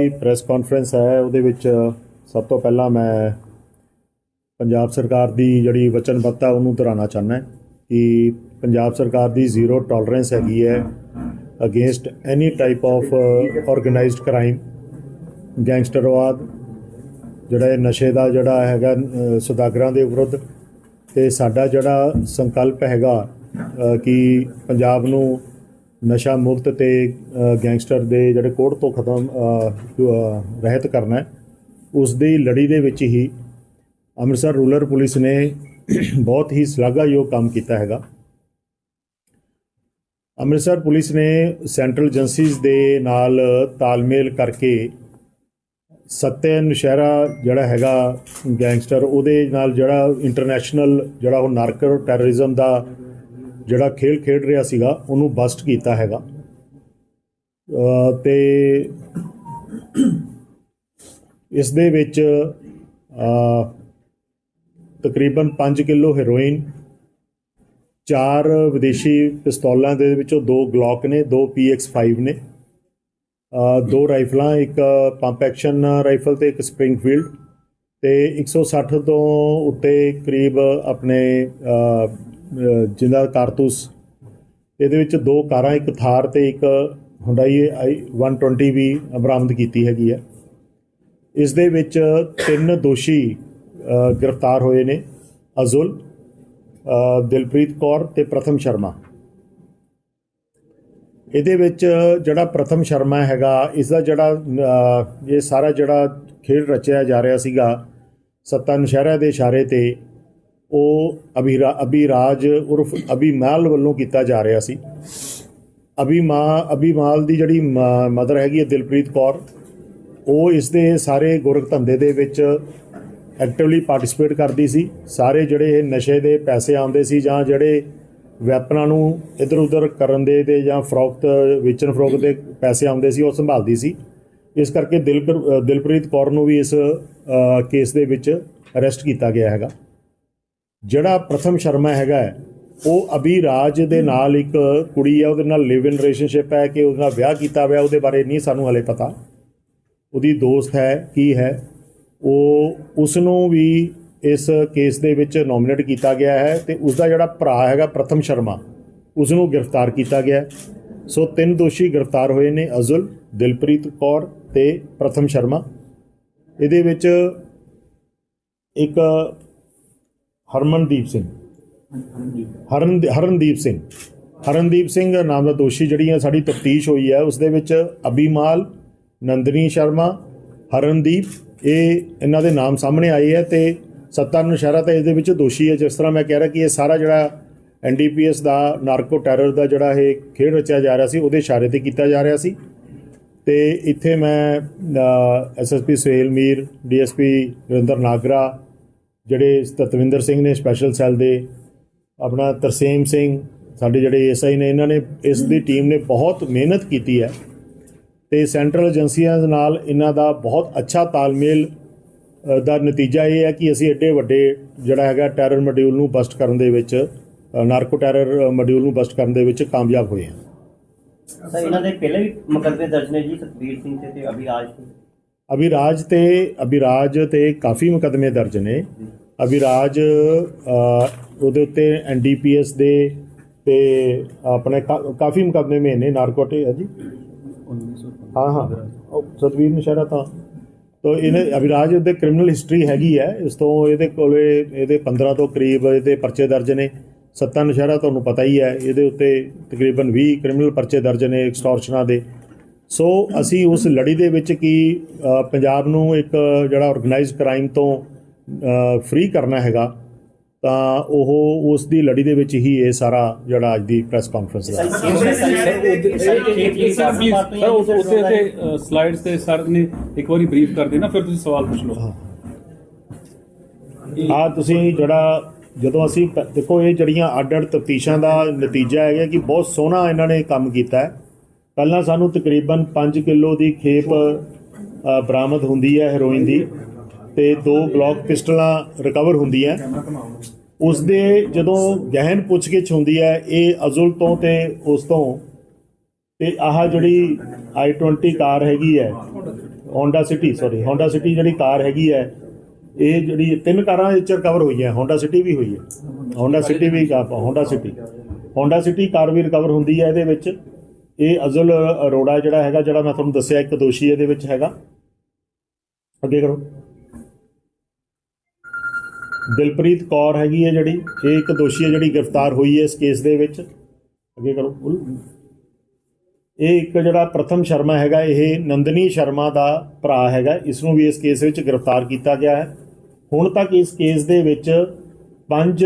ਦੀ press conference ਹੈ, ਉਹਦੇ ਵਿੱਚ ਸਭ ਤੋਂ ਪਹਿਲਾਂ ਮੈਂ ਪੰਜਾਬ ਸਰਕਾਰ ਦੀ ਜਿਹੜੀ ਵਚਨਬੱਧਤਾ ਉਹਨੂੰ ਦੁਹਰਾਉਣਾ ਚਾਹੁੰਦਾ ਹਾਂ ਕਿ ਪੰਜਾਬ ਸਰਕਾਰ ਦੀ ਜ਼ੀਰੋ ਟੋਲਰੈਂਸ ਹੈਗੀ ਹੈ against any type of organised crime ਗੈਂਗਸਟਰਵਾਦ ਜਿਹੜਾ ਇਹ ਨਸ਼ੇ ਦਾ ਜਿਹੜਾ ਹੈਗਾ ਸੁਦਾਗਰਾਂ ਦੇ ਵਿਰੁੱਧ, ਤੇ ਸਾਡਾ ਜਿਹੜਾ ਸੰਕਲਪ ਹੈਗਾ ਕਿ ਪੰਜਾਬ ਨੂੰ ਨਸ਼ਾ ਮੁਕਤ ਤੇ ਗੈਂਗਸਟਰ ਦੇ ਜਿਹੜੇ ਕੋੜ ਤੋਂ ਖਤਮ ਰਹਿਤ ਕਰਨਾ ਉਸ ਦੀ ਲੜੀ ਦੇ ਵਿੱਚ ਹੀ ਅੰਮ੍ਰਿਤਸਰ ਰੂਰਲ ਪੁਲਿਸ ਨੇ ਬਹੁਤ ਹੀ ਸ਼ਲਾਘਾਯੋਗ ਕੰਮ ਕੀਤਾ ਹੈਗਾ। ਅੰਮ੍ਰਿਤਸਰ ਪੁਲਿਸ ਨੇ ਸੈਂਟਰਲ ਏਜੰਸੀਜ਼ ਦੇ ਨਾਲ ਤਾਲਮੇਲ ਕਰਕੇ ਸੱਤੇ ਨਸ਼ਹਿਰਾ ਜਿਹੜਾ ਹੈਗਾ ਗੈਂਗਸਟਰ, ਉਹਦੇ ਨਾਲ ਜਿਹੜਾ ਇੰਟਰਨੈਸ਼ਨਲ ਜਿਹੜਾ ਉਹ ਨਾਰਕੋ ਟੈਰਰਿਜ਼ਮ ਦਾ ਜਿਹੜਾ ਖੇਲ ਖੇਡ ਰਿਹਾ ਸੀਗਾ ਉਹਨੂੰ ਬਸਟ ਕੀਤਾ ਹੈਗਾ। ਅ, ਤੇ ਇਸ ਦੇ ਵਿੱਚ ਤਕਰੀਬਨ 5 ਕਿਲੋ ਹੈਰੋਇਨ ਚਾਰ ਵਿਦੇਸ਼ੀ ਪਿਸਤੌਲਾਂ ਦੇ ਵਿੱਚੋਂ ਦੋ ਗਲੌਕ ਨੇ ਦੋ PX5 ਨੇ ਦੋ ਰਾਈਫਲਾਂ ਇੱਕ ਪੰਪ ਐਕਸ਼ਨ ਰਾਈਫਲ ਤੇ ਇੱਕ ਸਪ੍ਰਿੰਗਫੀਲਡ ਤੇ 160 ਤੋਂ ਉੱਤੇ ਕਰੀਬ ਆਪਣੇ ਜਿੰਦਾ ਕਾਰਤੂਸ। ਇਹਦੇ ਵਿੱਚ ਦੋ ਕਾਰਾਂ, ਇੱਕ ਥਾਰ ਤੇ ਇੱਕ ਹੁੰਡਾਈ ਆਈ 120 ਵੀ ਬਰਾਮਦ ਕੀਤੀ ਹੈਗੀ ਹੈ। ਇਸ ਦੇ ਵਿੱਚ ਤਿੰਨ ਦੋਸ਼ੀ ਗ੍ਰਿਫਤਾਰ ਹੋਏ ਨੇ, ਅਜ਼ੁਲ ਦਿਲਪ੍ਰੀਤ ਕੌਰ ਤੇ ਪ੍ਰਥਮ ਸ਼ਰਮਾ। ਇਹਦੇ ਵਿੱਚ ਜਿਹੜਾ ਪ੍ਰਥਮ ਸ਼ਰਮਾ ਹੈਗਾ ਇਸ ਦਾ ਜਿਹੜਾ ਇਹ ਸਾਰਾ ਜਿਹੜਾ ਖੇਡ ਰਚਿਆ ਜਾ ਰਿਹਾ ਸੀਗਾ, ਸੱਤਾ ਨਸ਼ਹਿਰਾ ਦੇ ਇਸ਼ਾਰੇ ਤੇ ਉਹ ਅਭਿਰਾ, ਅਭਿਰਾਜ ਉਰਫ ਅਭੀ ਅਭਿਮਾਲ ਵੱਲੋਂ ਕੀਤਾ ਜਾ ਰਿਹਾ ਸੀ। ਅਭਿਮਾ, ਅਭਿਮਾਲ ਦੀ ਜਿਹੜੀ ਮਦਰ ਹੈਗੀ ਹੈ ਦਿਲਪ੍ਰੀਤ ਕੌਰ, ਉਹ ਇਸ ਦੇ ਸਾਰੇ ਗੋਰਖ ਧੰਦੇ ਦੇ ਵਿੱਚ ਐਕਟਿਵਲੀ ਪਾਰਟਿਸਿਪੇਟ ਕਰਦੀ ਸੀ। ਸਾਰੇ ਜਿਹੜੇ ਇਹ ਨਸ਼ੇ ਦੇ ਪੈਸੇ ਆਉਂਦੇ ਸੀ ਜਾਂ ਜਿਹੜੇ ਵੈਪਨਾਂ ਨੂੰ ਇਧਰ ਉਧਰ ਕਰਨ ਦੇ ਤੇ ਜਾਂ ਫਰੋਖਤ, ਵੇਚਣ ਫਰੋਖਤ ਦੇ ਪੈਸੇ ਆਉਂਦੇ ਸੀ, ਉਹ ਸੰਭਾਲਦੀ ਸੀ। ਇਸ ਕਰਕੇ ਦਿਲ ਦਿਲਪ੍ਰੀਤ ਕੌਰ ਨੂੰ ਵੀ ਇਸ ਕੇਸ ਦੇ ਵਿੱਚ ਅਰੈਸਟ ਕੀਤਾ ਗਿਆ ਹੈਗਾ। ਜਿਹੜਾ ਪ੍ਰਥਮ ਸ਼ਰਮਾ ਹੈਗਾ ਉਹ ਅਭਿਰਾਜ ਦੇ ਨਾਲ ਇੱਕ ਕੁੜੀ ਹੈ, ਉਹਦੇ ਨਾਲ ਲਿਵ ਇਨ ਰਿਲੇਸ਼ਨਸ਼ਿਪ ਹੈ ਕਿ ਉਹਦੇ ਨਾਲ ਵਿਆਹ ਕੀਤਾ ਹੋਇਆ, ਉਹਦੇ ਬਾਰੇ ਨਹੀਂ ਸਾਨੂੰ ਹਲੇ ਪਤਾ। ਉਹਦੀ ਦੋਸਤ ਹੈ, ਕੀ ਹੈ, ਉਹ ਉਸ ਨੂੰ ਵੀ ਇਸ ਕੇਸ ਦੇ ਵਿੱਚ ਨੋਮੀਨੇਟ ਕੀਤਾ ਗਿਆ ਹੈ ਤੇ ਉਸ ਦਾ ਜਿਹੜਾ ਭਰਾ ਹੈਗਾ ਪ੍ਰਥਮ ਸ਼ਰਮਾ ਉਸ ਨੂੰ ਗ੍ਰਿਫਤਾਰ ਕੀਤਾ ਗਿਆ ਸੋ ਤਿੰਨ ਦੋਸ਼ੀ ਗ੍ਰਿਫਤਾਰ ਹੋਏ ਨੇ, ਅਜ਼ੁਲ, ਦਿਲਪ੍ਰੀਤ ਕੌਰ ਤੇ ਪ੍ਰਥਮ ਸ਼ਰਮਾ। ਇਹਦੇ ਵਿੱਚ ਇੱਕ ਹਰਮਨਦੀਪ ਸਿੰਘ। ਹਰਨ ਹਰਨਦੀਪ ਸਿੰਘ। ਹਰਨਦੀਪ ਸਿੰਘ ਨਾਮ ਦਾ ਦੋਸ਼ੀ ਜਿਹੜੀ ਸਾਡੀ ਤਫਤੀਸ਼ ਹੋਈ ਹੈ ਉਸ ਦੇ ਵਿੱਚ ਅਬੀਮਾਲ ਨੰਦਨੀ ਸ਼ਰਮਾ ਹਰਨਦੀਪ ਇਹ ਇਹਨਾਂ ਦੇ ਨਾਮ ਸਾਹਮਣੇ ਆਏ ਹੈ ਤੇ ਸੱਤਾ ਨਸ਼ਹਿਰਾ ਤਾਂ ਇਹਦੇ ਵਿੱਚ ਦੋਸ਼ੀ ਹੈ ਜਿਸ ਤਰ੍ਹਾਂ ਮੈਂ ਕਹਿ ਰਿਹਾ ਕਿ ਇਹ ਸਾਰਾ ਜਿਹੜਾ ਐਨਡੀਪੀਐਸ ਦਾ ਨਾਰਕੋ ਟੈਰਰ ਦਾ ਜਿਹੜਾ ਇਹ ਖੇਡ ਰਚਿਆ ਜਾ ਰਿਹਾ ਸੀ ਉਹਦੇ ਇਸ਼ਾਰੇ ਤੇ ਕੀਤਾ ਜਾ ਰਿਹਾ ਸੀ। ਤੇ ਇੱਥੇ ਮੈਂ ਐਸਐਸਪੀ ਸੁਹੇਲ ਮੀਰ ਡੀਐਸਪੀ ਵਿਰਿੰਦਰ ਨਾਗਰਾ ਜਿਹੜੇ ਤਤਵਿੰਦਰ ਸਿੰਘ ਨੇ ਸਪੈਸ਼ਲ ਸੈੱਲ ਦੇ ਆਪਣਾ ਤਰਸੇਮ ਸਿੰਘ ਸਾਡੇ ਜਿਹੜੇ ਐਸਆਈ ਨੇ ਇਹਨਾਂ ਨੇ ਇਸ ਦੀ ਟੀਮ ਨੇ ਬਹੁਤ ਮਿਹਨਤ ਕੀਤੀ ਹੈ ਤੇ ਸੈਂਟਰਲ ਏਜੰਸੀਆਂ ਦੇ ਨਾਲ ਇਹਨਾਂ ਦਾ ਬਹੁਤ ਅੱਛਾ ਤਾਲਮੇਲ ਦਾ ਨਤੀਜਾ ਇਹ ਹੈ ਕਿ ਅਸੀਂ ਐਡੇ ਵੱਡੇ ਜਿਹੜਾ ਹੈਗਾ ਟੈਰਰ ਮੋਡਿਊਲ ਨੂੰ ਬਸਟ ਕਰਨ ਦੇ ਵਿੱਚ ਨਾਰਕੋ ਟੈਰਰ ਮੋਡਿਊਲ ਨੂੰ ਬਸਟ ਕਰਨ ਦੇ ਵਿੱਚ ਕਾਮਯਾਬ ਹੋਏ ਹਾਂ। ਸਰ ਇਹਨਾਂ ਦੇ ਪਹਿਲੇ ਵੀ ਮੁਕੱਦਮੇ ਦਰਜ ਨੇ ਜੀ ਸਤਬੀਰ ਸਿੰਘ ਤੇ ਤੇ ਅਭਿਰਾਜ ਤੇ? ਅਭਿਰਾਜ ਤੇ ਅਭਿਰਾਜ ਤੇ ਕਾਫੀ ਮੁਕੱਦਮੇ ਦਰਜ ਨੇ। ਅਭਿਰਾਜ ਉਹਦੇ ਉੱਤੇ ਐਨਡੀਪੀਐਸ ਦੇ ਤੇ ਆਪਣੇ ਕਾ- ਕਾਫੀ ਮੁਕੱਦਮੇ ਮੇ ਨੇ ਨਾਰਕੋਟਿਕ ਹੈ ਜੀ। ਹਾਂ ਹਾਂ। ਉਹ ਸਤਵੀਰ ਨਸ਼ਹਿਰਾ ਤਾਂ। ਤੋ ਇਹਨੇ ਅਭਿਰਾਜ ਦੇ ਕ੍ਰਿਮੀਨਲ ਹਿਸਟਰੀ ਹੈਗੀ ਹੈ, ਇਸ ਤੋਂ ਇਹਦੇ ਕੋਲੇ ਇਹਦੇ 15 ਤੋਂ ਕਰੀਬ ਇਹਦੇ ਪਰਚੇ ਦਰਜ ਨੇ। ਸੱਤਾ ਨਸ਼ਹਿਰਾ ਤੁਹਾਨੂੰ ਪਤਾ ਹੀ ਹੈ, ਇਹਦੇ ਉੱਤੇ ਤਕਰੀਬਨ 20 ਕ੍ਰਿਮੀਨਲ ਪਰਚੇ ਦਰਜ ਨੇ ਐਕਸਟੋਰਸ਼ਨਾਂ ਦੇ। ਸੋ ਅਸੀਂ ਉਸ ਲੜੀ ਦੇ ਵਿੱਚ ਕੀ ਪੰਜਾਬ ਨੂੰ ਇੱਕ ਜਿਹੜਾ ਆਰਗੇਨਾਈਜ਼ਡ ਕ੍ਰਾਈਮ ਤੋਂ ਫ੍ਰੀ ਕਰਨਾ ਹੈਗਾ ਤਾਂ ਉਹ ਉਸ ਦੀ ਲੜੀ ਦੇ ਵਿੱਚ ਹੀ ਇਹ ਸਾਰਾ ਜਿਹੜਾ ਅੱਜ ਦੀ ਪ੍ਰੈਸ ਕਾਨਫਰੰਸ ਦਾ ਸਰ ਉਸ ਉੱਤੇ ਤੇ ਸਲਾਈਡਸ ਤੇ ਸਰ ਨੇ ਇੱਕ ਵਾਰੀ ਬਰੀਫ ਕਰ ਦੇਣਾ ਫਿਰ ਤੁਸੀਂ ਸਵਾਲ ਪੁੱਛ ਲਓ। ਆ ਤੁਸੀਂ ਜਿਹੜਾ ਜਦੋਂ ਅਸੀਂ ਦੇਖੋ ਇਹ ਜਿਹੜੀਆਂ ਅੱਡ-ਅੱਡ ਤਫਤੀਸ਼ਾਂ ਦਾ ਨਤੀਜਾ ਹੈਗਾ ਕਿ ਬਹੁਤ ਸੋਹਣਾ ਇਹਨਾਂ ਨੇ ਕੰਮ ਕੀਤਾ ਹੈ। ਪਹਿਲਾਂ ਸਾਨੂੰ ਤਕਰੀਬਨ 5 ਕਿਲੋ ਦੀ ਖੇਪ ਬਰਾਮਦ ਹੁੰਦੀ ਹੈ ਹੈਰੋਇਨ ਦੀ। ਤੇ ਦੋ ਗਲੌਕ ਪਿਸਟਲਾਂ ਰਿਕਵਰ ਹੁੰਦੀਆਂ ਉਸ ਦੇ ਜਦੋਂ ਗਹਿਨ ਪੁੱਛਗਿੱਛ ਹੁੰਦੀ ਹੈ, ਇਹ ਅਜ਼ੁਲ ਤੋਂ ਤੇ ਉਸ ਤੋਂ। ਤੇ ਆਹ ਜਿਹੜੀ i20 ਕਾਰ ਹੈਗੀ ਹੈ, Honda City sorry Honda City ਜਿਹੜੀ ਕਾਰ ਹੈਗੀ ਹੈ, ਇਹ ਜਿਹੜੀ ਤਿੰਨ ਕਾਰਾਂ ਵਿੱਚ ਚ ਰਿਕਵਰ ਹੋਈਆਂ Honda City ਵੀ ਹੋਈ ਹੈ। Honda City ਵੀ ਕਾ Honda City Honda City car ਵੀ ਰਿਕਵਰ ਹੁੰਦੀ ਹੈ ਇਹਦੇ ਵਿੱਚ। ਇਹ ਅਜ਼ਲ ਅਰੋੜਾ ਜਿਹੜਾ ਹੈਗਾ, ਜਿਹੜਾ ਮੈਂ ਤੁਹਾਨੂੰ ਦੱਸਿਆ, ਇੱਕ ਦੋਸ਼ੀ ਇਹਦੇ ਵਿੱਚ ਹੈਗਾ। ਅੱਗੇ ਕਰੋ। ਦਿਲਪ੍ਰੀਤ ਕੌਰ ਹੈਗੀ ਹੈ ਜਿਹੜੀ, ਇਹ ਇੱਕ ਦੋਸ਼ੀ ਹੈ ਜਿਹੜੀ ਗ੍ਰਿਫਤਾਰ ਹੋਈ ਹੈ ਇਸ ਕੇਸ ਦੇ ਵਿੱਚ। ਅੱਗੇ ਕਰੋ। ਇਹ ਇੱਕ ਜਿਹੜਾ ਪ੍ਰਥਮ ਸ਼ਰਮਾ ਹੈਗਾ, ਇਹ ਨੰਦਨੀ ਸ਼ਰਮਾ ਦਾ ਭਰਾ ਹੈਗਾ। ਇਸ ਨੂੰ ਵੀ ਇਸ ਕੇਸ ਵਿੱਚ ਗ੍ਰਿਫਤਾਰ ਕੀਤਾ ਗਿਆ ਹੈ। ਹੁਣ ਤੱਕ ਇਸ ਕੇਸ ਦੇ ਵਿੱਚ ਪੰਜ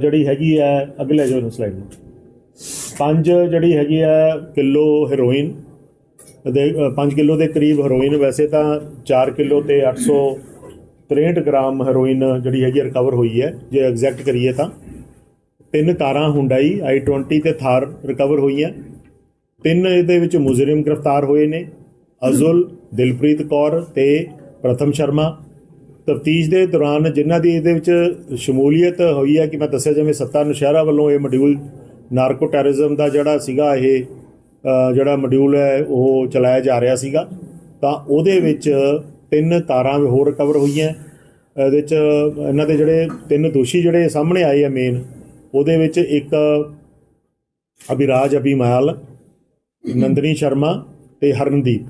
ਜਿਹੜੀ ਹੈਗੀ ਹੈ ਅਗਲੇ ਜੋ ਸਲਾਈਡ ਨੂੰ। ਪੰਜ ਜਿਹੜੀ ਹੈਗੀ ਹੈ, ਕਿਲੋ ਹੈਰੋਇਨ। ਦੇ 5 ਕਿਲੋ ਦੇ ਕਰੀਬ ਹੈਰੋਇਨ। ਵੈਸੇ ਤਾਂ 4 ਕਿਲੋ ਤੇ 863 ਗ੍ਰਾਮ ਹੈਰੋਇਨ ਜਿਹੜੀ ਹੈਗੀ ਰਿਕਵਰ ਹੋਈ ਹੈ, ਜੇ ਐਗਜ਼ੈਕਟ ਕਰੀਏ ਤਾਂ। ਤਿੰਨ ਕਾਰਾਂ ਹੁੰਡਾਈ i20 ਤੇ ਥਾਰ ਰਿਕਵਰ ਹੋਈਆਂ ਤਿੰਨ ਇਹਦੇ ਵਿੱਚ ਮੁਜਰਮ ਗ੍ਰਿਫਤਾਰ ਹੋਏ ਨੇ। ਅਜ਼ੁਲ, ਦਿਲਪ੍ਰੀਤ ਕੌਰ ਤੇ ਪ੍ਰਥਮ ਸ਼ਰਮਾ। ਤਫਤੀਸ਼ ਦੇ ਦੌਰਾਨ ਜਿਨ੍ਹਾਂ ਦੀ ਇਹਦੇ ਵਿੱਚ ਸ਼ਮੂਲੀਅਤ ਹੋਈ ਹੈ, ਕਿ ਮੈਂ ਦੱਸਿਆ ਜਿਵੇਂ ਸੱਤਾ ਨੁਸ਼ਹਿਰਾ ਵੱਲੋਂ ਇਹ ਮੋਡਿਊਲ ਨਾਰਕੋ ਟੈਰਰਿਜ਼ਮ ਦਾ ਜਿਹੜਾ ਸੀਗਾ ਇਹ ਜਿਹੜਾ ਮੋਡਿਊਲ ਹੈ, ਉਹ ਚਲਾਇਆ ਜਾ ਰਿਹਾ ਸੀਗਾ। ਤਾਂ ਉਹਦੇ ਵਿੱਚ ਤਿੰਨ ਤਾਰਾਂ ਹੋਰ ਰਿਕਵਰ ਹੋਈਆਂ। ਇਹਦੇ ਵਿੱਚ ਇਹਨਾਂ ਦੇ ਜਿਹੜੇ ਤਿੰਨ ਦੋਸ਼ੀ ਜਿਹੜੇ ਸਾਹਮਣੇ ਆਏ ਆ ਮੇਨ ਉਹਦੇ ਵਿੱਚ ਇੱਕ ਅਭਿਰਾਜ, ਅਭਿਮਾਲ, ਨੰਦਨੀ ਸ਼ਰਮਾ ਤੇ ਹਰਨਦੀਪ।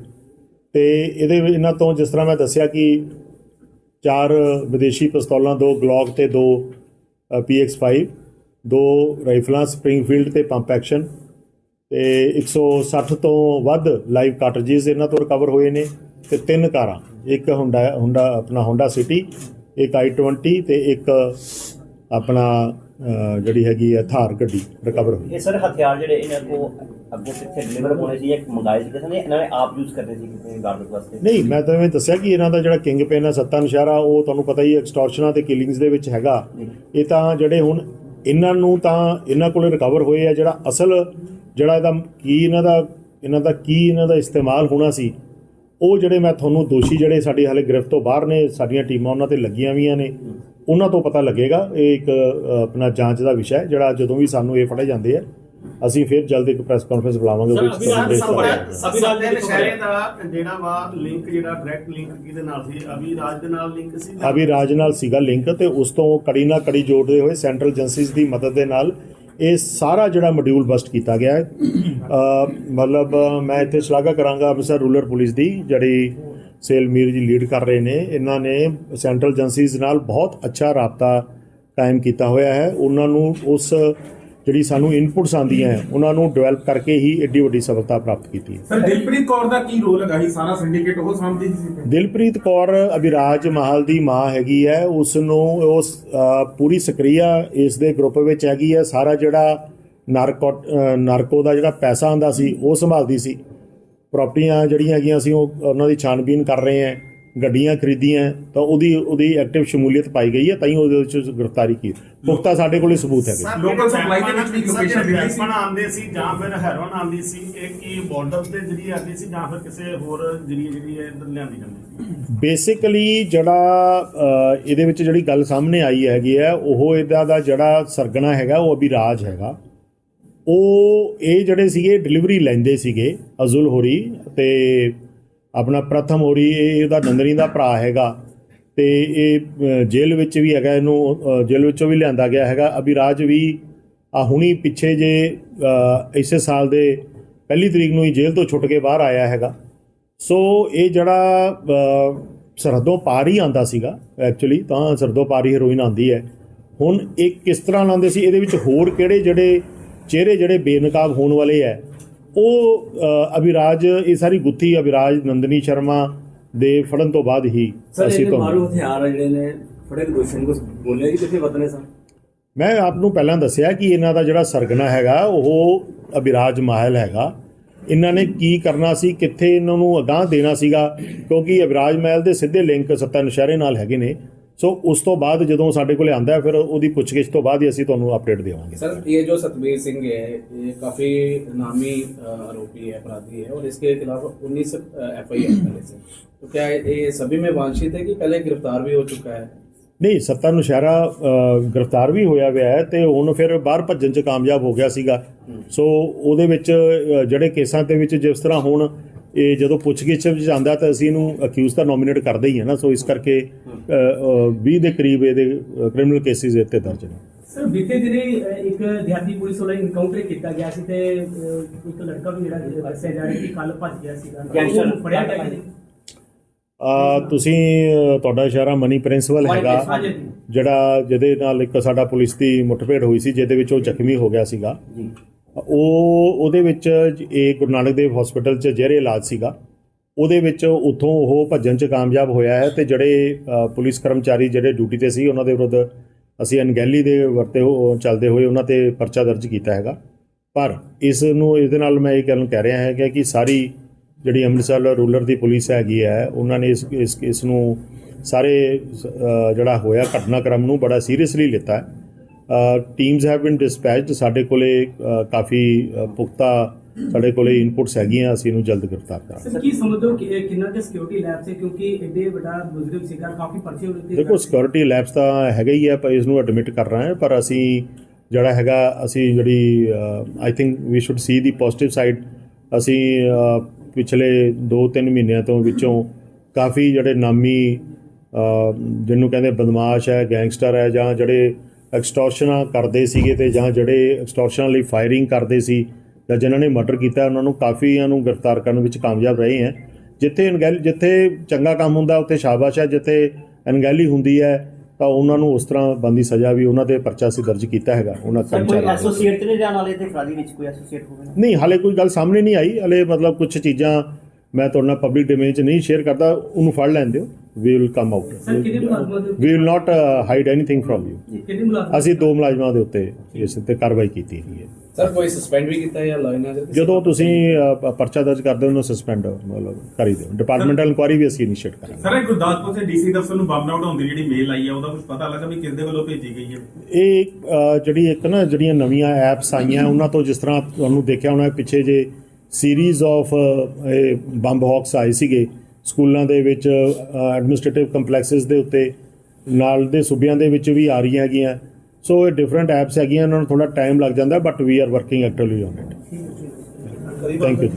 ਤੇ ਇਹਦੇ ਇਹਨਾਂ ਤੋਂ ਜਿਸ ਤਰ੍ਹਾਂ ਮੈਂ ਦੱਸਿਆ ਕਿ ਚਾਰ ਵਿਦੇਸ਼ੀ ਪਿਸਤੌਲਾਂ, ਦੋ ਗਲੌਕ ਤੇ ਦੋ PX5 ਦੋ ਰਾਈਫਲਾਂ ਸਪ੍ਰਿੰਗਫੀਲਡ ਤੇ ਪੰਪ ਐਕਸ਼ਨ ਤੇ 160 ਤੋਂ ਵੱਧ ਲਾਈਵ ਕਾਰਟ੍ਰਿਜਸ ਇਹਨਾਂ ਤੋਂ ਰਿਕਵਰ ਹੋਏ ਨੇ। ਤੇ ਤਿੰਨ ਕਾਰਾਂ ਇੱਕ ਹੁੰਡਾ ਹੁੰਡਾ ਆਪਣਾ ਹੋਂਡਾ ਸਿਟੀ ਇੱਕ i20 ਤੇ ਇੱਕ ਆਪਣਾ ਜਿਹੜੀ ਹੈਗੀ ਹੈ ਥਾਰ ਗੱਡੀ ਰਿਕਵਰ ਹੋਈ। ਇਹ ਸਾਰੇ ਹਥਿਆਰ ਜਿਹੜੇ ਇਹਨਾਂ ਕੋ ਅੱਗੋਂ ਕਿੱਥੇ ਡਿਲੀਵਰ ਹੋਣੇ ਸੀ ਜਾਂ ਮੰਗਾਏ ਸੀ ਕਿਸੇ ਨੇ ਇਹਨਾਂ ਨੇ ਆਪ ਯੂਜ਼ ਕਰਨੇ ਸੀ ਕਿਸੇ ਗਾਰਡਨ ਵਾਸਤੇ? ਨਹੀਂ ਮੈਂ ਤਾਂ ਐਵੇਂ ਦੱਸਿਆ ਕਿ ਇਹਨਾਂ ਦਾ ਜਿਹੜਾ ਕਿੰਗ ਪੇਨ ਹੈ ਸੱਤਾ ਨਸ਼ਾਰਾ ਉਹ ਤੁਹਾਨੂੰ ਪਤਾ ਹੀ ਐਕਸਟੋਰਸ਼ਨਾਂ ਤੇ ਕਿਲਿੰਗਸ ਦੇ ਵਿੱਚ ਹੈਗਾ। ਇਹ ਤਾਂ ਜਿਹੜੇ ਹੁਣ ਇਹਨਾਂ ਨੂੰ ਤਾਂ ਇਹਨਾਂ ਕੋਲੇ ਰਿਕਵਰ ਹੋਏ ਆ ਜਿਹੜਾ ਅਸਲ ਜਿਹੜਾ ਇਹਦਾ ਕੀ ਇਹਨਾਂ ਦਾ ਇਹਨਾਂ ਦਾ ਕੀ ਇਹਨਾਂ ਦਾ ਇਸਤੇਮਾਲ ਹੋਣਾ ਸੀ ਉਹ ਜਿਹੜੇ ਮੈਂ ਤੁਹਾਨੂੰ ਦੋਸ਼ੀ ਜਿਹੜੇ ਸਾਡੇ ਹਾਲੇ ਗ੍ਰਿਫਤ ਤੋਂ ਬਾਹਰ ਨੇ ਸਾਡੀਆਂ ਟੀਮਾਂ ਉਹਨਾਂ ਤੇ ਲੱਗੀਆਂ ਵੀਆਂ ਨੇ ਉਹਨਾਂ ਤੋਂ ਪਤਾ ਲੱਗੇਗਾ। ਇਹ ਇੱਕ ਆਪਣਾ ਜਾਂਚ ਦਾ ਵਿਸ਼ਾ ਹੈ ਜਿਹੜਾ ਜਦੋਂ ਵੀ ਸਾਨੂੰ ਇਹ ਫੜੇ ਜਾਂਦੇ ਆ ਅਸੀਂ ਫਿਰ ਜਲਦ ਇੱਕ ਪ੍ਰੈਸ ਕਾਨਫਰੰਸ ਬੁਲਾਵਾਂਗੇ ਉਹਦੇ ਵਿੱਚ ਕਰਾਂਗੇ। ਸਭੀ ਰਾਜ ਦੇ ਨਸ਼ਹਿਰੇ ਦਾ ਜਿਹੜਾ ਵਾ ਲਿੰਕ ਜਿਹੜਾ ਡਾਇਰੈਕਟ ਲਿੰਕ ਕਿਹਦੇ ਨਾਲ ਸੀ? ਅਭੀ ਰਾਜ ਦੇ ਨਾਲ ਲਿੰਕ ਸੀ? ਅਭੀ ਰਾਜ ਨਾਲ ਸੀਗਾ ਲਿੰਕ ਤੇ ਉਸ ਤੋਂ ਕੜੀ ਨਾਲ ਕੜੀ ਜੋੜਦੇ ਹੋਏ ਸੈਂਟਰਲ ਏਜੰਸੀਜ਼ ਦੀ ਮਦਦ ਦੇ ਨਾਲ ਇਹ ਸਾਰਾ ਜਿਹੜਾ ਮੋਡਿਊਲ ਬਸਟ ਕੀਤਾ ਗਿਆ ਹੈ। ਮਤਲਬ ਮੈਂ ਇੱਥੇ ਸ਼ਲਾਘਾ ਕਰਾਂਗਾ ਅੰਮ੍ਰਿਤਸਰ ਰੂਰਲ ਪੁਲਿਸ ਦੀ ਜਿਹੜੀ ਸੇਲ ਮੀਰ ਜੀ ਲੀਡ ਕਰ ਰਹੇ ਨੇ। ਇਹਨਾਂ ਨੇ ਸੈਂਟਰਲ ਏਜੰਸੀਜ਼ ਨਾਲ ਬਹੁਤ ਅੱਛਾ ਰਾਬਤਾ ਕਾਇਮ ਕੀਤਾ ਹੋਇਆ ਹੈ। ਉਹਨਾਂ ਨੂੰ ਉਸ ਜਿਹੜੀ ਸਾਨੂੰ ਇਨਪੁਟਸ ਆਉਂਦੀਆਂ ਹੈ ਉਹਨਾਂ ਨੂੰ ਡਿਵੈਲਪ ਕਰਕੇ ਹੀ ਏਡੀ ਵੱਡੀ ਸਫਲਤਾ ਪ੍ਰਾਪਤ ਕੀਤੀ ਹੈ। ਸਰ ਦਿਲਪ੍ਰੀਤ ਕੌਰ ਦਾ ਕੀ ਰੋਲ ਹੈਗਾ ਸੀ ਸਾਰਾ ਸਿੰਡੀਕੇਟ ਉਹ ਸਾਂਭਦੀ ਸੀ ਦਿਲਪ੍ਰੀਤ ਕੌਰ ਅਭਿਰਾਜ ਮਹਾਲ ਦੀ ਮਾਂ ਹੈਗੀ ਹੈ। ਉਸ ਨੂੰ ਉਸ ਪੂਰੀ ਸਕਰੀਆ ਇਸ ਦੇ ਗਰੁੱਪ ਵਿੱਚ ਹੈਗੀ ਹੈ। ਸਾਰਾ ਜਿਹੜਾ ਨਾਰਕੋ ਨਾਰਕੋ ਦਾ ਜਿਹੜਾ ਪੈਸਾ ਆਂਦਾ ਸੀ ਉਹ ਸੰਭਾਲਦੀ ਸੀ। ਪ੍ਰਾਪਰਟੀਆਂ ਜਿਹੜੀਆਂ ਹੈਗੀਆਂ ਸੀ ਉਹ ਉਹਨਾਂ ਦੀ ਛਾਣਬੀਨ ਕਰ ਰਹੇ ਹੈ ਗੱਡੀਆਂ ਖਰੀਦੀਆਂ ਤਾਂ ਉਹਦੀ ਉਹਦੀ ਐਕਟਿਵ ਸ਼ਮੂਲੀਅਤ ਪਾਈ ਗਈ ਹੈ ਤਾਂ ਹੀ ਉਹਦੇ ਵਿੱਚ ਗ੍ਰਿਫਤਾਰੀ ਕੀ ਪੁਖਤਾ ਸਾਡੇ ਕੋਲੇ ਸਬੂਤ ਹੈਗੇ। ਜਿਹੜੇ supply ਦੇ ਵਿੱਚ ਵੀ ਜਿਹੜੇ ਮਿਲੀ ਸੀ। ਆਉਂਦੇ ਸੀ ਜਾਂ ਫਿਰ ਹੈਰੋਨ ਆਉਂਦੀ ਸੀ ਇਹ ਕੀ ਬਾਰਡਰ ਦੇ ਜਰੀਏ ਆਉਂਦੀ ਸੀ ਜਾਂ ਫਿਰ ਕਿਸੇ ਹੋਰ ਜਰੀਏ ਜਿਹੜੀ ਹੈ ਇੱਧਰ ਲਿਆਂਦੀ ਜਾਂਦੀ ਸੀ? ਬੇਸਿਕਲੀ ਜਿਹੜਾ ਇਹਦੇ ਵਿੱਚ ਜਿਹੜੀ ਗੱਲ ਸਾਹਮਣੇ ਆਈ ਹੈਗੀ ਹੈ ਉਹ ਇਹਦਾ ਦਾ ਜਿਹੜਾ ਸਰਗਣਾ ਹੈਗਾ ਉਹ ਅਭਿਰਾਜ ਹੈਗਾ। ਉਹ ਇਹ ਜਿਹੜੇ ਸੀਗੇ ਡਿਲੀਵਰੀ ਲੈਂਦੇ ਸੀਗੇ ਅਜ਼ੁਲ ਹੋਰੀ ਤੇ ਆਪਣਾ ਪ੍ਰਥਮ ਹੋਰੀ ਇਹ ਉਹਦਾ ਨੰਦਨੀ ਦਾ ਭਰਾ ਹੈਗਾ ਤੇ ਇਹ ਜੇਲ੍ਹ ਵਿੱਚ ਵੀ ਹੈਗਾ ਇਹਨੂੰ ਜੇਲ੍ਹ ਵਿੱਚੋਂ ਵੀ ਲਿਆਂਦਾ ਗਿਆ ਹੈਗਾ। ਅਭਿਰਾਜ ਵੀ ਆ ਹੁਣੀ ਪਿੱਛੇ ਜੇ ਇਸੇ ਸਾਲ ਦੇ ਪਹਿਲੀ ਤਰੀਕ ਨੂੰ ਹੀ ਜੇਲ੍ਹ ਤੋਂ ਛੁੱਟ ਕੇ ਬਾਹਰ ਆਇਆ ਹੈਗਾ। ਸੋ ਇਹ ਜਿਹੜਾ ਅ, ਪਾਰ ਹੀ ਆਂਦਾ ਸੀਗਾ ਐਕਚੁਅਲੀ ਤਾਂ ਸਰਹੱਦੋਂ ਪਾਰ ਹੀ ਹੈਰੋਇਨ ਆਂਦੀ ਹੈ। ਹੁਣ ਇਹ ਕਿਸ ਤਰ੍ਹਾਂ ਲਾਉਂਦੇ ਸੀ? ਇਹਦੇ ਵਿੱਚ ਹੋਰ ਕਿਹੜੇ ਜਿਹੜੇ ਚਿਹਰੇ ਜਿਹੜੇ ਬੇਨਕਾਬ ਹੋਣ ਵਾਲੇ ਹੈ ਉਹ ਅਭਿਰਾਜ ਇਹ ਸਾਰੀ ਗੁੱਥੀ ਅਭਿਰਾਜ ਨੰਦਨੀ ਸ਼ਰਮਾ ਦੇ ਫੜਨ ਤੋਂ ਬਾਅਦ ਹੀ ਅਸੀਂ ਤੋਂ ਮਾਰੂ ਹਥਿਆਰ ਆ ਜਿਹੜੇ ਨੇ ਫੜੇ ਦੇ ਦੋਸ਼ੀ ਨੂੰ ਕੁਝ ਬੋਲਿਆ ਕਿ ਕਿੱਥੇ ਵਤਨੇ ਸਨ? ਮੈਂ ਆਪ ਨੂੰ ਪਹਿਲਾਂ ਦੱਸਿਆ ਕਿ ਇਹਨਾਂ ਦਾ ਜਿਹੜਾ ਸਰਗਨਾ ਹੈਗਾ ਉਹ ਅਭਿਰਾਜ ਮਾਹਲ ਹੈਗਾ। ਇਹਨਾਂ ਨੇ ਕੀ ਕਰਨਾ ਸੀ ਕਿੱਥੇ ਇਹਨਾਂ ਨੂੰ ਅਗਾਹ ਦੇਣਾ ਸੀਗਾ ਕਿਉਂਕਿ ਅਭਿਰਾਜ ਮਹਿਲ ਦੇ ਸਿੱਧੇ ਲਿੰਕ ਸੱਤਾ ਨਸ਼ਹਿਰੇ ਨਾਲ ਹੈਗੇ ਨੇ। ਸੋ ਉਸ ਤੋਂ ਬਾਅਦ ਜਦੋਂ ਸਾਡੇ ਕੋਲੇ ਆਂਦਾ ਹੈ, ਫਿਰ ਉਹਦੀ ਪੁੱਛਗਿੱਛ ਤੋਂ ਬਾਅਦ ਹੀ ਅਸੀਂ ਤੁਹਾਨੂੰ ਅਪਡੇਟ ਦੇਵਾਂਗੇ सर ये जो सतबीर सिंह है ये काफी नामी अ, आरोपी है अपराधी है और इसके खिलाफ 19 एफ आई आर पहले से तो क्या ये सभी में वांछित है कि पहले गिरफ्तार भी हो चुका है ਨਹੀਂ ਸੱਤਾ ਨੁਸ਼ਹਿਰਾ ਅ, ਗ੍ਰਿਫਤਾਰ ਵੀ ਹੋਇਆ ਹੋਇਆ ਹੈ ਤੇ ਹੁਣ ਫਿਰ ਬਾਹਰ ਭੱਜਣ 'ਚ ਕਾਮਯਾਬ ਹੋ ਗਿਆ ਸੀਗਾ ਸੋ ਉਹਦੇ ਵਿੱਚ ਅ, ਜਿਹੜੇ ਕੇਸਾਂ ਦੇ ਵਿੱਚ ਜਿਸ ਤਰ੍ਹਾਂ ਹੁਣ ਇਹ ਜਦੋਂ ਪੁੱਛਗਿੱਛ ਵਿੱਚ ਜਾਂਦਾ ਤਾਂ ਅਸੀਂ ਇਹਨੂੰ ਅਕਿਊਜ਼ ਤਾਂ ਨੋਮੀਨੇਟ ਕਰਦੇ ਹੀ ਹੈ ਨਾ ਸੋ ਇਸ ਕਰਕੇ 20 ਦੇ ਕਰੀਬ ਇਹਦੇ ਕ੍ਰਿਮੀਨਲ ਕੇਸਿਸ ਇੱਥੇ ਦਰਜ ਨੇ। ਸਰ ਬੀਤੇ ਦਿਨੇ ਅਹ, ਇੱਕ ਦਿਹਾਤੀ ਪੁਲਿਸ ਵੱਲੋਂ ਇਨਕਾਊਂਟਰ ਕੀਤਾ ਗਿਆ ਸੀ ਤੇ ਅਹ, ਇੱਕ ਲੜਕਾ ਵੀ ਜਿਹੜਾ ਦੱਸਿਆ ਜਾ ਰਿਹਾ ਕਿ ਕੱਲ ਭੱਜ ਗਿਆ ਸੀਗਾ ਗੈਂਗਸਟਰ ਉਹਨੂੰ ਫੜਿਆ ਗਿਆ ਜੀ। ਆ ਤੁਸੀਂ ਤੁਹਾਡਾ ਇਸ਼ਾਰਾ ਮਨੀ ਪ੍ਰਿੰਸੀਪਲ ਹੈਗਾ ਜਿਹੜਾ ਜਿਹਦੇ ਨਾਲ ਇੱਕ ਸਾਡਾ ਪੁਲਿਸ ਦੀ ਮੁੱਠਭੇੜ ਹੋਈ ਸੀ ਜਿਹਦੇ ਵਿੱਚ ਉਹ ਜ਼ਖਮੀ ਹੋ ਗਿਆ ਸੀਗਾ। ਜੀ। ਉਹ ਉਹਦੇ ਵਿੱਚ ਇਹ ਗੁਰੂ ਨਾਨਕ ਦੇਵ ਹਸਪੀਟਲ 'ਚ ਜਿਹੜੇ ਇਲਾਜ ਸੀਗਾ। ਉਹਦੇ ਵਿੱਚ ਉੱਥੋਂ ਉਹ ਭੱਜਣ 'ਚ ਕਾਮਯਾਬ ਹੋਇਆ ਹੈ ਤੇ ਜਿਹੜੇ ਪੁਲਿਸ ਕਰਮਚਾਰੀ ਜਿਹੜੇ ਡਿਊਟੀ ਤੇ ਸੀ, ਉਹਨਾਂ ਦੇ ਵਿਰੁੱਧ ਅਸੀਂ ਅਣਗਹਿਲੀ ਦੇ ਵਰਤੇ ਹੋ- ਚੱਲਦੇ ਹੋਏ ਉਹਨਾਂ ਤੇ ਪਰਚਾ ਦਰਜ ਕੀਤਾ ਹੈਗਾ। ਪਰ ਇਸ ਨੂੰ, ਇਹਦੇ ਨਾਲ ਮੈਂ ਇਹ ਗੱਲ ਕਹਿ ਰਿਹਾ ਹਾਂ ਕਿ ਸਾਰੀ ਜਿਹੜੀ ਅੰਮ੍ਰਿਤਸਰ ਰੂਲਰ ਦੀ ਪੁਲਿਸ ਹੈਗੀ ਹੈ, ਉਹਨਾਂ ਨੇ ਇਸ ਇਸ ਇਸ ਨੂੰ ਸਾਰੇ ਜਿਹੜਾ ਹੋਇਆ ਘਟਨਾਕ੍ਰਮ ਨੂੰ ਬੜਾ ਸੀਰੀਅਸਲੀ ਲਿੱਤਾ ਹੈ। ਟੀਮਸ ਹੈਵ ਬੀਨ ਡਿਸਪੈਚਡ ਸਾਡੇ ਕੋਲੇ ਕਾਫੀ ਪੁਖਤਾ ਸਾਡੇ ਕੋਲੇ ਇਨਪੁਟਸ ਹੈਗੀਆਂ। ਅਸੀਂ ਇਹਨੂੰ ਜਲਦ ਗ੍ਰਿਫਤਾਰ ਕਰਾਂਗੇ। ਸਰ ਕੀ ਸਮਝਦੇ ਹੋ ਕਿ ਕਿੰਨਾ ਕਿ ਸਿਕਿਉਰਿਟੀ ਲੈਬ ਸੀ? ਕਿਉਂਕਿ ਐਡੇ ਵੱਡਾ ਮੁਜਰਮ ਸੀਗਾ ਕਾਫੀ ਪਰਚੇ ਉਹਦੇ ਦੇਖੋ ਸਿਕਿਉਰਿਟੀ ਲੈਬਸ ਤਾਂ ਹੈਗਾ ਹੀ ਹੈ ਪਰ ਇਸ ਨੂੰ ਐਡਮਿਟ ਕਰ ਰਹੇ ਹਾਂ। ਪਰ ਅਸੀਂ ਜਿਹੜਾ ਹੈਗਾ ਅਸੀਂ ਜਿਹੜੀ I think we should see the positive side ਅਸੀਂ ਪਿਛਲੇ 2-3 ਮਹੀਨਿਆਂ ਤੋਂ ਵਿੱਚੋਂ ਕਾਫੀ ਜਿਹੜੇ ਨਾਮੀ ਜਿਹਨੂੰ ਕਹਿੰਦੇ ਬਦਮਾਸ਼ ਹੈ ਗੈਂਗਸਟਰ ਹੈ ਜਾਂ ਜਿਹੜੇ ਐਕਸਟੋਰਸ਼ਨਾਂ ਕਰਦੇ ਸੀਗੇ ਤੇ ਜਾਂ ਜਿਹੜੇ ਐਕਸਟੋਰਸ਼ਨ ਲਈ ਫਾਇਰਿੰਗ ਕਰਦੇ ਸੀ ਜਾਂ ਜਿਨ੍ਹਾਂ ਨੇ ਮਰਡਰ ਕੀਤਾ ਉਹਨਾਂ ਨੂੰ ਕਾਫੀਆਂ ਨੂੰ ਗ੍ਰਿਫਤਾਰ ਕਰਨ ਵਿੱਚ ਕਾਮਯਾਬ ਰਹੇ ਹੈ। ਜਿੱਥੇ ਅਣਗਹਿਲੀ ਜਿੱਥੇ ਚੰਗਾ ਕੰਮ ਹੁੰਦਾ ਉੱਥੇ ਸ਼ਾਬਾਸ਼ ਹੈ। ਜਿੱਥੇ ਅਣਗਹਿਲੀ ਹੁੰਦੀ ਹੈ ਤਾਂ ਉਹਨਾਂ ਨੂੰ ਉਸ ਤਰ੍ਹਾਂ ਬੰਦੀ ਸਜ਼ਾ ਵੀ ਉਹਨਾਂ ਤੇ ਪਰਚਾ ਸੀ ਦਰਜ ਕੀਤਾ ਹੈਗਾ ਉਹਨਾਂ ਕੋਈ ਕਰਮਚਾਰੀਆਂ ਦੇ। ਐਸੋਸੀਏਟ ਨਹੀਂ ਜਾਣ ਵਾਲੇ ਤੇ ਫਰਾਦੀ ਵਿੱਚ ਕੋਈ ਐਸੋਸੀਏਟ ਹੋਵੇ ਨਹੀਂ ਹਾਲੇ ਕੋਈ ਗੱਲ ਸਾਹਮਣੇ ਨਹੀਂ ਆਈ। ਹਲੇ ਮਤਲਬ ਕੁਝ ਚੀਜ਼ਾਂ ਮੈਂ ਤੁਹਾਡੇ ਨਾਲ ਪਬਲਿਕ ਡੋਮੇਨ 'ਚ ਨਹੀਂ ਸ਼ੇਅਰ ਕਰਦਾ ਉਹਨੂੰ ਫੜ ਲੈਣ ਦਿਓ। We will come out sir ਕਿੰਨੇ ਮੁਲਾਜ਼ਮਾਂ ਦੇ we will not hide anything from you ਮੁਲਾਜ਼ਮ ਅਸੀਂ ਦੋ ਮੁਲਾਜ਼ਮਾਂ ਦੇ ਉੱਤੇ ਇਸ ਤੇ ਕਾਰਵਾਈ ਕੀਤੀ ਹੈ। ਸਰ ਕੋਈ ਸਸਪੈਂਡ ਵੀ ਕੀਤਾ ਜਾਂ ਲਾਈਨਾਂ ਦੇ ਜਦੋਂ ਤੁਸੀਂ ਪਰਚਾ ਦਰਜ ਕਰਦੇ ਹੋ ਉਹਨੂੰ ਸਸਪੈਂਡ ਮਤਲਬ ਕਰ ਦਿਓ। ਡਿਪਾਰਟਮੈਂਟਲ ਇਨਕੁਆਰੀ ਵੀ ਅਸੀਂ ਇਨੀਸ਼ੀਏਟ ਕਰਾਂਗੇ। ਸਰ ਇਹ ਗੁਰਦਾਸਪੁਰ ਦੇ ਡੀਸੀ ਦਫ਼ਤਰ ਨੂੰ ਬੰਬ ਆਊਟ ਹੁੰਦੀ ਜਿਹੜੀ ਮੇਲ ਆਈ ਹੈ ਉਹਦਾ ਕੁਝ ਪਤਾ ਲੱਗਾ ਵੀ ਕਿਸ ਦੇ ਵੱਲੋਂ ਭੇਜੀ ਗਈ ਹੈ? ਇਹ ਜਿਹੜੀ ਇੱਕ ਨਾ ਜਿਹੜੀਆਂ ਨਵੀਆਂ ਐਪਸ ਆਈਆਂ ਉਹਨਾਂ ਤੋਂ ਜਿਸ ਤਰ੍ਹਾਂ ਤੁਹਾਨੂੰ ਦੇਖਿਆ ਹੋਣਾ ਪਿੱਛੇ ਜੇ ਸੀਰੀਜ਼ ਆਫ ਇਹ ਬੰਬ ਹੌਕਸ ਆਏ ਸੀਗੇ ਸਕੂਲਾਂ ਦੇ ਵਿੱਚ ਐਡਮਿਨਿਸਟ੍ਰੇਟਿਵ ਕੰਪਲੈਕਸਸ ਦੇ ਉੱਤੇ ਨਾਲ ਦੇ ਸੂਬਿਆਂ ਦੇ ਵਿੱਚ ਵੀ ਆ ਰਹੀਆਂ ਹੈਗੀਆਂ। ਸੋ ਇਹ ਡਿਫਰੈਂਟ ਐਪਸ ਹੈਗੀਆਂ ਇਹਨਾਂ ਨੂੰ ਥੋੜਾ ਟਾਈਮ ਲੱਗ ਜਾਂਦਾ but we are working actively on it thank you